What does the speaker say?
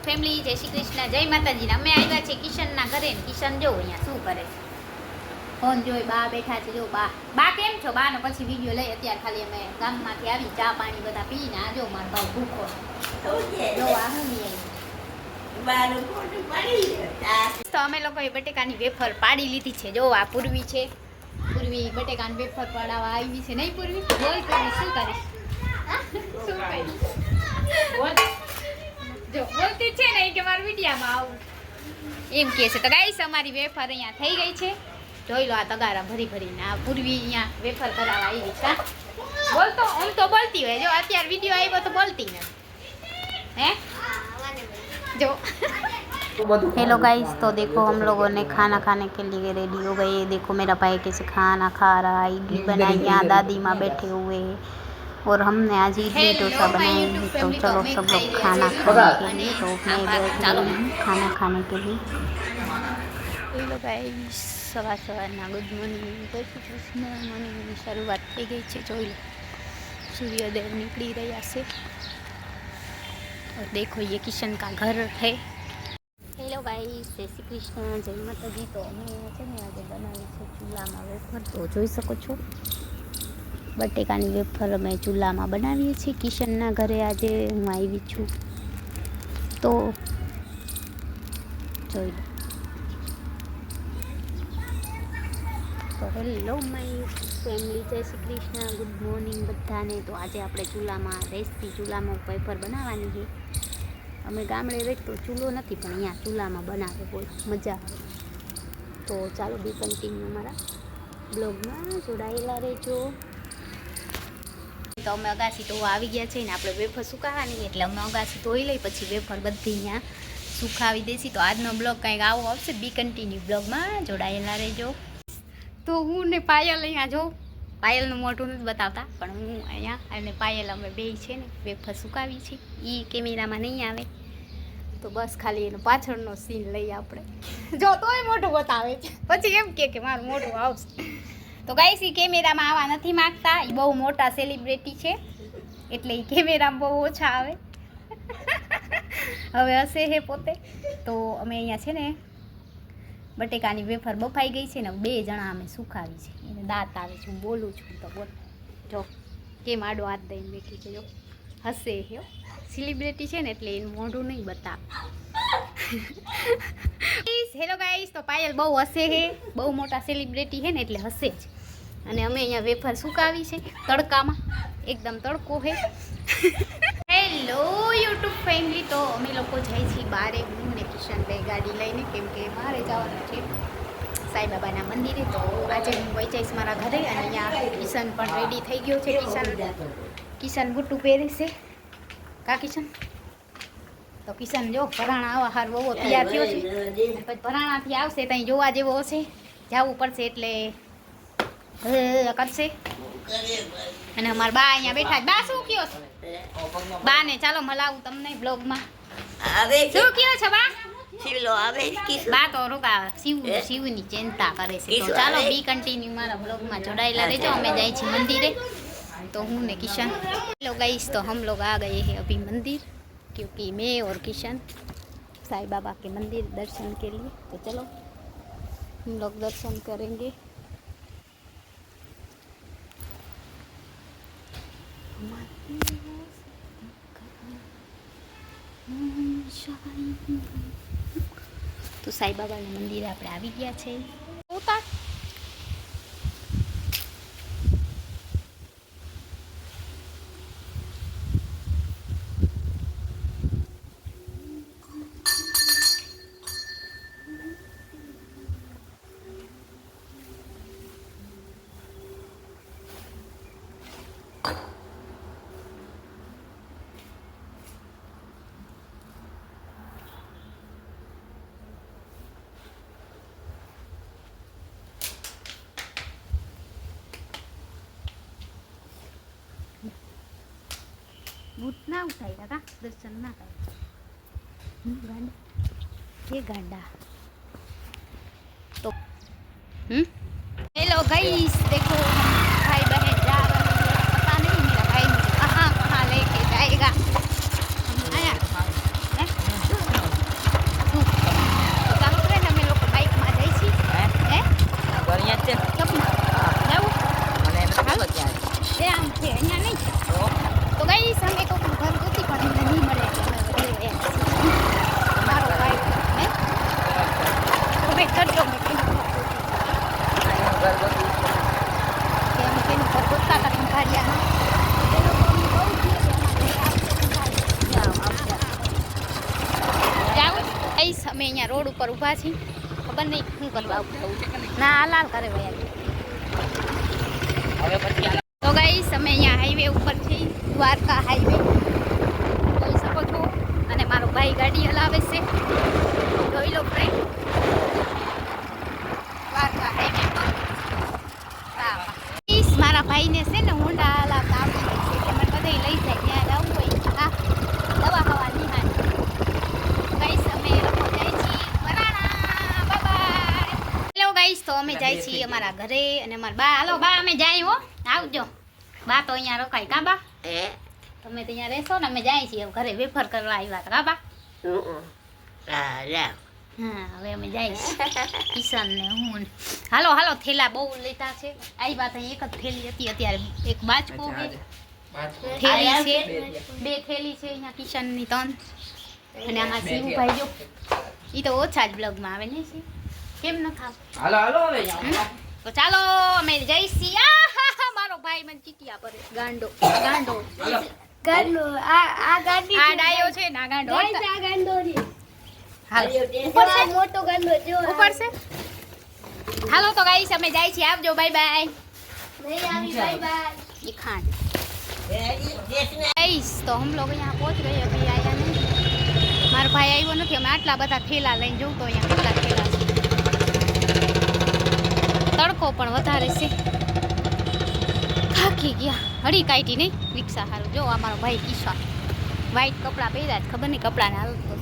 YouTube family જય શ્રી કૃષ્ણ જય માતાજી. અમે આવ્યા છે કિશનના ઘરે ને કિશન જો અહીંયા શું કરે છે? ફોન જોઈ બા બેઠા છે. જો બા બા કેમ છો? બા નો પછી વીડિયો લઈ અત્યારે ખાલી અમે ગામમાંથી આવી ચા પાણી બધા પીને આ જો મારો ભાવ ભૂખો. જો આ હું તો અમે લોકોએ બટેકાની વેફર પાડી લીધી છે. જો આ પૂર્વી છે. પૂર્વી બટેકાની વેફર પાડવા આવી છે. નહીં પૂર્વી? બોલ પૂર્વી શું કરીશ? શું કરીશ? બોલતી છે ને કે મારા વિડીયામાં આવું એમ કહે છે તો ગાઈસ અમારી વેફર અહીંયા થઈ ગઈ છે જોઈ લો આ તગારા ભરી ભરીને આ પૂર્વી અહીંયા વેફર કરાવવા આવી છે હા? બોલતો આમ તો બોલતી હોય જો અત્યારે વિડીયો આવ્યો તો બોલતી નથી હે જો हेलो गाइस तो देखो हम लोगों ने खाना खाने के लिए रेडी हो गए देखो मेरा भाई कैसे खाना खा रहा है इडली बनाई यहाँ दादी माँ बैठे हुए हैं और हमने आज इडली डोसा बनाए हैं तो चलो सब लोग खाना खाने के लिए तो मैं बैठ गई हूँ खाना खाने के लिए હેલો ગાઈસ સવાર સવારના ગુડ મોર્નિંગ જય શ્રી કૃષ્ણ મોર્નિંગની શરૂઆત થઈ ગઈ છે જોઈ લો સૂર્યોદય નીકળી રહ્યા છે और देखो ये किशन का घर है હેલો ગાઈસ જય શ્રી કૃષ્ણ જય માતાજી તો અમે છે ને આજે બનાવી છે ચૂલામાં વેફર તો જોઈ શકો છો બટેકાની વેફર અમે ચૂલામાં બનાવીએ છીએ. કિશનના ઘરે આજે હું આવી છું. તો જોઈ લો. હેલો માય ફેમિલી, જય શ્રી કૃષ્ણ. ગુડ મોર્નિંગ બધાને. તો આજે આપણે ચૂલામાં રેસથી ચૂલામાં વેફર બનાવવાની છે. અમે ગામડે રહી તો ચૂલો નથી, પણ અહીંયા ચૂલામાં બનાવે કોઈ મજા આવે. તો ચાલો બી કન્ટિન્યુ અમારા બ્લોગમાં જોડાયેલા રહેજો. તો અમે અગાસી તો આવી ગયા છે ને આપણે વેફર સુકાવવાની એટલે અમે અગાસી ધોઈ લઈ પછી વેફર બધી અહીંયા સુકાવી દેસી તો આજનો બ્લોગ કંઈક આવો આવશે બી કન્ટિન્યુ બ્લોગમાં જોડાયેલા રહેજો. તો હું ને પાયલ અહીંયા જો. પાયલનું મોઢું નથી બતાવતા પણ હું અહીંયા અને પાયલ અમે બે છે ને વેફર સુકાવી છે. એ કેમેરામાં નહીં આવે. તો બસ ખાલી એનો પાછળનો સીન લઈએ આપણે. જો તોય મોઢું બતાવે છે. પછી એમ કે કે મારું મોઢું આવશે. તો ગાઈસ એ કેમેરામાં આવવા નથી માગતા. એ બહુ મોટા સેલિબ્રિટી છે. એટલે એ કેમેરામાં બહુ ઓછા આવે. હવે હશે હે પોતે. તો અમે અહીંયા છે ને બટેકાની વેફર બફાઈ ગઈ છે ને બે જણા અમે સુકાવી છે. એને દાંત આવે છે, હું બોલું છું, તો બોલ. જો, કેમ આડો હાથ દઈને બેઠી છે, જો. હશે હે સેલિબ્રિટી છે ને એટલે એનું મોઢું નહીં બતાવે. હેલો ગાઈસ તો પાયલ બહુ હસે હે. બહુ મોટા સેલિબ્રિટી છે ને એટલે હસે જ. અને અમે અહીંયા વેફર સુકાવી છે તડકામાં. એકદમ તડકો હે. હેલો યુટ્યુબ ફેમિલી તો અમે લોકો જાય છીએ બારે હું ને કિશનભાઈ ગાડી લઈને. કેમ કે મારે જવાનું છે સાંઈબાબાના મંદિરે. તો આજે હું વહી જઈશ મારા ઘરે અને અહીંયા કિશન પણ રેડી થઈ ગયો છે. કિશન કિશન બુટ્ટું પહેરે છે. કા કિશન? તો કિશન જો ભરાણા આવા હાર બહુ તૈયાર થયો છે. પછી ભરાણાથી આવશે ત્યાં જોવા જેવો હશે. જવું પડશે એટલે કરશે. અને અમારા બા અહીંયા બેઠા બા શું કયો છે? બા ને ચાલો મલાવું તમને બ્લોગમાં. હવે શું કયો છે બા? શિવલો આવે બા તો રોકા શિવ શિવની ચિંતા કરે છે. તો ચાલો બી કન્ટિન્યુ મારા બ્લોગમાં જોડાયેલા રહેજો. અમે જાય છીએ મંદિરે. તો હું ને કિશન. હેલો ગઈશ તો હમ લોગ આ ગયે હે અભી મંદિર. क्योंकि मैं और किशन साईं बाबा के मंदिर दर्शन के लिए तो चलो हम लोग दर्शन करेंगे તો સાઈ બાબાના મંદિરે આપણે આવી ગયા છે ભૂત ના ઉઠાય કાકા દર્શન ના થાય ગાંડા. એ ગાંડા. તો હમ? હેલો ગાઈસ દેખો. રોડ ઉપર ઊભા છીએ. ખબર નહીં શું કરવા થયું ના હાલ હાલ કરે ભાઈ તો ગાઈસ અમે અહીંયા હાઈવે ઉપર છીએ દ્વારકા હાઈવે જોઈ શકો છો. અને મારો ભાઈ ગાડી હલાવે છે. જોઈ લો ફ્રેન્ડ દ્વારકા હાઈવે પર. મારા ભાઈને છે ને હોન્ડા હલાવતા આવડી ગઈ છે એટલે મને બધે લઈ જાય ત્યાં જવું હોય હા દવા હવા નિહાળ ગાઈસ અમે લોકો જાય છીએ વરાણા બાય હેલો ગાઈસ છીએ અમારા ઘરે અને અમારા બા. હાલો બા અમે જાય હો. આવજો. બા તો અહીંયા રોકાય કા બા? તમે તો અહીંયા રહેશો ને અમે જાય છીએ. ઘરે વેફર કરવા આવ્યા હતા. કા બા? હા હવે અમે જાય કિશન ને હું હાલો હાલો થેલા બહુ લેતા છે. આવી વાત અહીં એક જ થેલી હતી. અત્યારે એક છે. થેલી છે. બે થેલી. છે અહીંયા કિશનની ત્રણ. અને આમાં શિવભાઈ જો. એ તો ઓછા જ બ્લોગમાં આવે ને શિવ? કેમ ન ખાવ હાલો હાલો હવે જાઓ. તો ચાલો અમે જઈ છીએ આ હા, હા, મારો ભાઈ મને ચીટિયા પડે ગાંડો આ ગાંડો હાલો. ગાંડો આ આ ગાંડી આ ડાયો છે ને આ ગાંડો ગાઈસ આ ગાંડો છે હાલો ઉપર છે મોટો ગાંડો જો ઉપર છે હાલો તો ગાઈસ અમે જાય છીએ આવજો બાય બાય નહીં આવી બાય બાય ये खान गाइस तो हम लोग यहाँ पहुँच गए अभी आया नहीं મારો ભાઈ આવ્યો નથી અમે આટલા બધા થેલા લઈને જોઉં તો અહીંયા કેટલા થેલા છે વધારે છે? થાકી ગયા. હળી કાઢી નહીં. રિક્ષા સારું જો અમારો ભાઈ કિશા વ્હાઈટ કપડાં પહેર્યા જ ખબર નહીં કપડાને હાલ તો